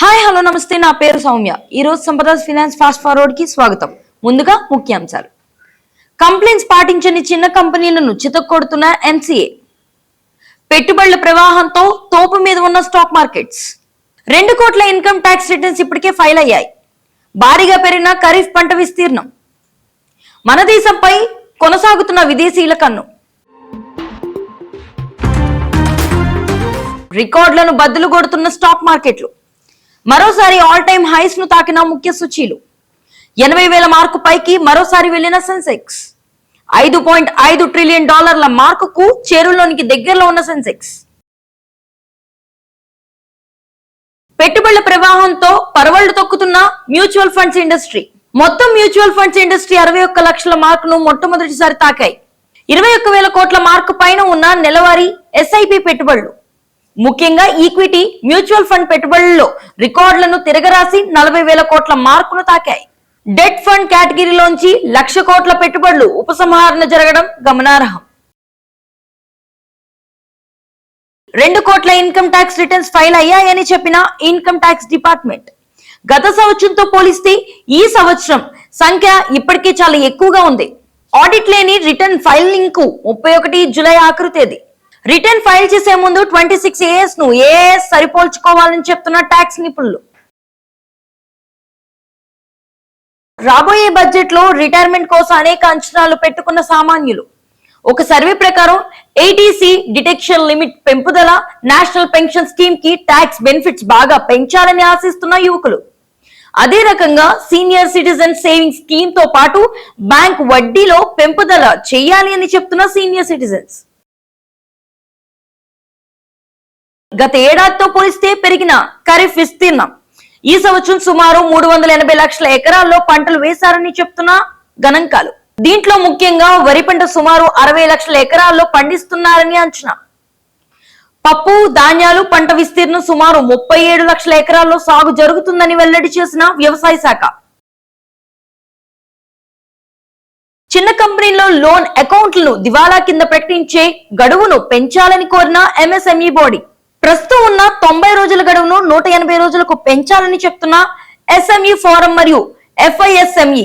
Hi hello నమస్తే. నా పేరు సౌమ్య. ఈరోజు రోజు సంపద ఫినాన్స్ ఫాస్ట్ ఫార్వర్డ్కి స్వాగతం. ముందుగా ముఖ్యాంశాలు. కంప్లైంట్స్ పాటించని చిన్న కంపెనీలను చితక్కొడుతున్న ఎన్సీఏ. పెట్టుబడుల ప్రవాహంతో తోపు మీద ఉన్న స్టాక్ మార్కెట్స్. రెండు కోట్ల ఇన్కమ్ ట్యాక్స్ రిటర్న్స్ ఇప్పటికే ఫైల్ అయ్యాయి. భారీగా పెరిగిన ఖరీఫ్ పంట విస్తీర్ణం. మన దేశంపై కొనసాగుతున్న విదేశీయుల కన్ను. రికార్డులను బద్దలు కొడుతున్న స్టాక్ మార్కెట్లు. మరోసారి ఆల్ టైమ్ హైస్ను తాకిన ముఖ్య సూచీలు. ఎనభై వేల మార్కు పైకి మరోసారి వెళ్ళిన సెన్సెక్స్ ఐదు పాయింట్ ఐదు ట్రిలియన్ డాలర్ల మార్కుకు చేరువలోనికి దగ్గరలో ఉన్న సెన్సెక్స్ పెట్టుబడుల ప్రవాహంతో పరవళ్ళు తొక్కుతున్న మ్యూచువల్ ఫండ్స్ ఇండస్ట్రీ మొత్తం మ్యూచువల్ ఫండ్స్ ఇండస్ట్రీ అరవై ఒక్క లక్షల మార్కును మొట్టమొదటిసారి తాకాయి. ఇరవై ఒక్క వేల కోట్ల మార్కు పైన ఉన్న నెలవారీ ఎస్ఐపి పెట్టుబడులు. ముఖ్యంగా ఈక్విటీ మ్యూచువల్ ఫండ్ పెట్టుబడుల్లో రికార్డులను తిరగరాసి నలభై వేల కోట్ల మార్కును తాకాయి. డెట్ ఫండ్ కేటగిరీలోంచి లక్ష కోట్ల పెట్టుబడులు ఉపసంహరణ జరగడం గమనార్హం. రెండు కోట్ల ఇన్కమ్ ట్యాక్స్ రిటర్న్స్ ఫైల్ అయ్యాయని చెప్పిన ఇన్కమ్ ట్యాక్స్ డిపార్ట్మెంట్. గత సంవత్సరంతో పోలిస్తే ఈ సంవత్సరం సంఖ్య ఇప్పటికే చాలా ఎక్కువగా ఉంది. ఆడిట్ లేని రిటర్న్ ఫైలింగ్కు ముప్పై ఒకటి జులై ఆఖరు తేదీ. రిటర్న్ ఫైల్ చేసే ముందు ట్వంటీ సిక్స్ ఏఎస్ను ఏఎస్ సరిపోల్చుకోవాలని చెప్తున్న ట్యాక్స్ నిపుణులు. రాబోయే బడ్జెట్లో రిటైర్మెంట్ కోసం అనేక అంచనాలు పెట్టుకున్న సామాన్యులు. ఒక సర్వే ప్రకారం ఏటీసీ డిటెక్షన్ లిమిట్ పెంపుదల నేషనల్ పెన్షన్ స్కీమ్కి ట్యాక్స్ బెనిఫిట్స్ బాగా పెంచాలని ఆశిస్తున్న యువకులు. అదే రకంగా సీనియర్ సిటిజన్ సేవింగ్ స్కీమ్తో పాటు బ్యాంక్ వడ్డీలో పెంపుదల చేయాలి అని చెప్తున్న సీనియర్ సిటిజన్స్. గత ఏడాదితో పోలిస్తే పెరిగిన ఖరీఫ్ విస్తీర్ణం. ఈ సంవత్సరం సుమారు మూడు వందల ఎనభై లక్షల ఎకరాల్లో పంటలు వేశారని చెప్తున్న గణాంకాలు. దీంట్లో ముఖ్యంగా వరి పంట సుమారు అరవై లక్షల ఎకరాల్లో పండిస్తున్నారని అంచనా. పప్పు ధాన్యాలు పంట విస్తీర్ణం సుమారు ముప్పై ఏడు లక్షల ఎకరాల్లో సాగు జరుగుతుందని వెల్లడి చేసిన వ్యవసాయ శాఖ. చిన్న కంపెనీల్లో లోన్ అకౌంట్లను దివాలా కింద ప్రకటించే గడువును పెంచాలని కోరిన ఎంఎస్ఎంఈ బాడీ. ప్రస్తుతం ఉన్న తొంభై రోజుల గడువును నూట ఎనభై రోజులకు పెంచాలని చెప్తున్న ఎస్ఎంఈ ఫోరం మరియు ఎఫ్ఐఎస్ఎంఈ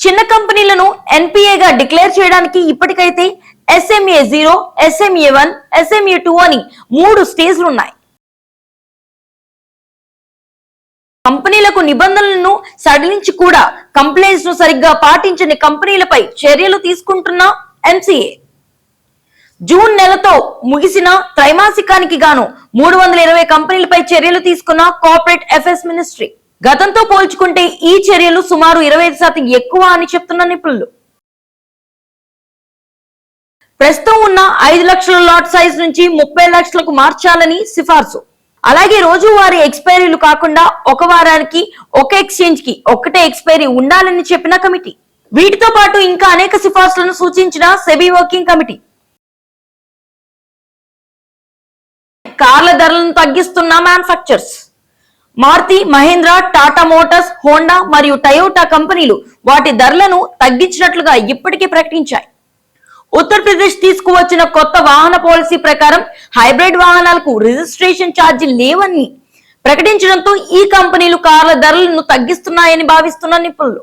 చిన్న కంపెనీలను ఎన్పిఏగా డిక్లేర్ చేయడానికి ఇప్పటికైతే SMA zero SMA one SMA two అని మూడు స్టేజ్లు ఉన్నాయి. కంపెనీలకు నిబంధనలను సడలించి కూడా కంప్లైంట్స్ను సరిగ్గా పాటించని కంపెనీలపై చర్యలు తీసుకుంటున్న ఎంసీఏ జూన్ నెలతో ముగిసిన త్రైమాసికానికి గాను మూడు వందల ఇరవై కంపెనీలపై చర్యలు తీసుకున్న కార్పొరేట్ ఎఫ్ఎస్ మినిస్ట్రీ. గతంతో పోల్చుకుంటే ఈ చర్యలు సుమారు ఇరవై ఐదు శాతం ఎక్కువ అని చెప్తున్న నిపుణులు. ప్రస్తుతం ఉన్న ఐదు లక్షల లాట్ సైజ్ నుంచి ముప్పై లక్షలకు మార్చాలని సిఫార్సు. అలాగే రోజువారీ ఎక్స్పైరీలు కాకుండా ఒక వారానికి ఒక ఎక్స్చేంజ్కి ఒక్కటే ఎక్స్పైరీ ఉండాలని చెప్పిన కమిటీ. వీటితో పాటు ఇంకా అనేక సిఫార్సులను సూచించిన సెబీ వర్కింగ్ కమిటీ. కార్ల ధరలను తగ్గిస్తున్న manufacturers Maruti Mahindra Tata motors Honda మరియు టయోటా కంపెనీలు వాటి ధరలను తగ్గించినట్లుగా ఇప్పటికే ప్రకటించాయి. ఉత్తరప్రదేశ్ తీసుకువచ్చిన కొత్త వాహన పాలసీ ప్రకారం హైబ్రిడ్ వాహనాలకు రిజిస్ట్రేషన్ ఛార్జీ లేవని ప్రకటించడంతో ఈ కంపెనీలు కార్ల ధరలను తగ్గిస్తున్నాయని భావిస్తున్న నిపుణులు.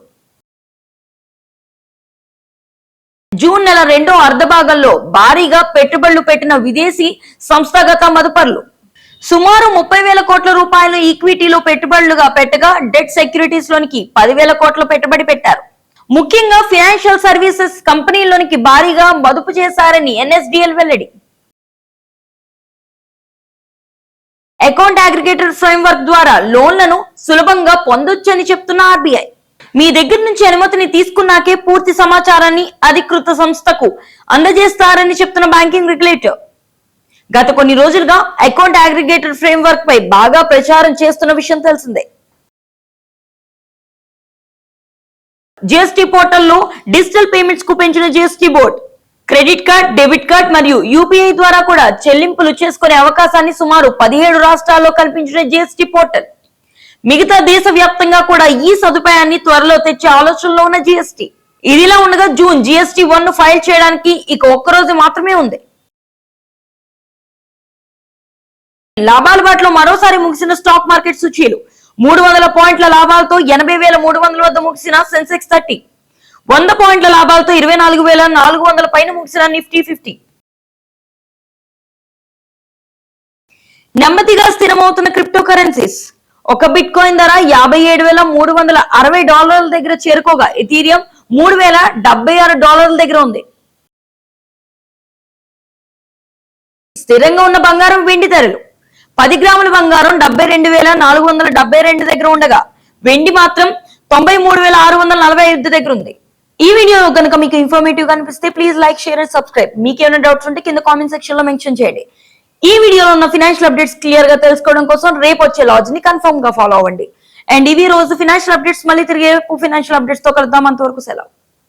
జూన్ నెల రెండో అర్ధభాగంలో భారీగా పెట్టుబడులు పెట్టిన విదేశీ సంస్థాగత మదుపర్లు. సుమారు ముప్పై వేల కోట్ల రూపాయలు ఈక్విటీలో పెట్టుబడులుగా పెట్టగా డెట్ సెక్యూరిటీస్ లోనికి పదివేల కోట్ల పెట్టుబడి పెట్టారు. ముఖ్యంగా ఫైనాన్షియల్ సర్వీసెస్ కంపెనీలోనికి భారీగా మదుపు చేశారని ఎన్ఎస్డిఎల్ వెల్లడి. అకౌంట్ అగ్రిగేటర్ ఫ్రేమ్వర్క్ ద్వారా లోన్లను సులభంగా పొందొచ్చని చెప్తున్న ఆర్బీఐ. మీ దగ్గర నుంచి అనుమతిని తీసుకున్నాకే పూర్తి సమాచారాన్ని అధికృత సంస్థకు అందజేస్తారని చెప్తున్న బ్యాంకింగ్ రెగ్యులేటర్ గత కొన్ని రోజులుగా అకౌంట్ అగ్రిగేటర్ ఫ్రేమ్వర్క్ పై బాగా ప్రచారం చేస్తున్న విషయం తెలిసిందే. జిఎస్టీ పోర్టల్లో డిజిటల్ పేమెంట్స్కు పెంచిన GST board credit card debit card మరియు యూపీఐ ద్వారా కూడా చెల్లింపులు చేసుకునే అవకాశాన్ని సుమారు పదిహేడు రాష్ట్రాల్లో కల్పించిన జిఎస్టీ పోర్టల్ మిగతా దేశ వ్యాప్తంగా కూడా ఈ సదుపాయాన్ని త్వరలో తెచ్చే ఆలోచనలో ఉన్న జీఎస్టీ. ఇదిలా ఉండగా జూన్ జీఎస్టీ వన్ను ఫైల్ చేయడానికి ఇక ఒక్క రోజు మాత్రమే ఉంది. లాభాల బాటలో మరోసారి ముగిసిన స్టాక్ మార్కెట్ సూచీలు. మూడు వందల పాయింట్ల లాభాలతో ఎనభై వేల మూడు వందల వద్ద ముగిసిన సెన్సెక్స్ థర్టీ. వంద పాయింట్ల లాభాలతో ఇరవై నాలుగు వేల నాలుగు వందల పైన ముగిసిన నిఫ్టీ ఫిఫ్టీ. నెమ్మదిగా స్థిరమవుతున్న క్రిప్టో కరెన్సీస్ ఒక బిట్ కాయిన్ ధర యాభై ఏడు వేల మూడు వందల అరవై డాలర్ల దగ్గర చేరుకోగా ఎథీరియం మూడు వేల డెబ్బై ఆరు డాలర్ల దగ్గర ఉంది. స్థిరంగా ఉన్న బంగారం వెండి ధరలు పది గ్రాముల బంగారం డెబ్బై రెండు వేల నాలుగు వందల డెబ్బై రెండు దగ్గర ఉండగా వెండి మాత్రం తొంభై మూడు వేల ఆరు వందల నలభై ఐదు దగ్గర ఉంది. ఈ వీడియో కనుక మీకు ఇన్ఫర్మేటివ్ కనిపిస్తే please like share and subscribe మీకు ఏమైనా డౌట్స్ ఉంటే కింద కామెంట్ సెక్షన్లో మెన్షన్ చేయండి. ఈ వీడియోలో ఉన్న ఫినాన్షియల్ అప్డేట్స్ క్లియర్గా తెలుసుకోవడం కోసం రేపు వచ్చే లాజ్ని కన్ఫర్మ్గా ఫాలో అవ్వండి. అండ్ ఇవి రోజు ఫినాన్షియల్ అప్డేట్స్ మళ్ళీ తిరిగి ఫినాన్షియల్ అప్డేట్స్తో కలుద్దాం. అంతవరకు సెలవు.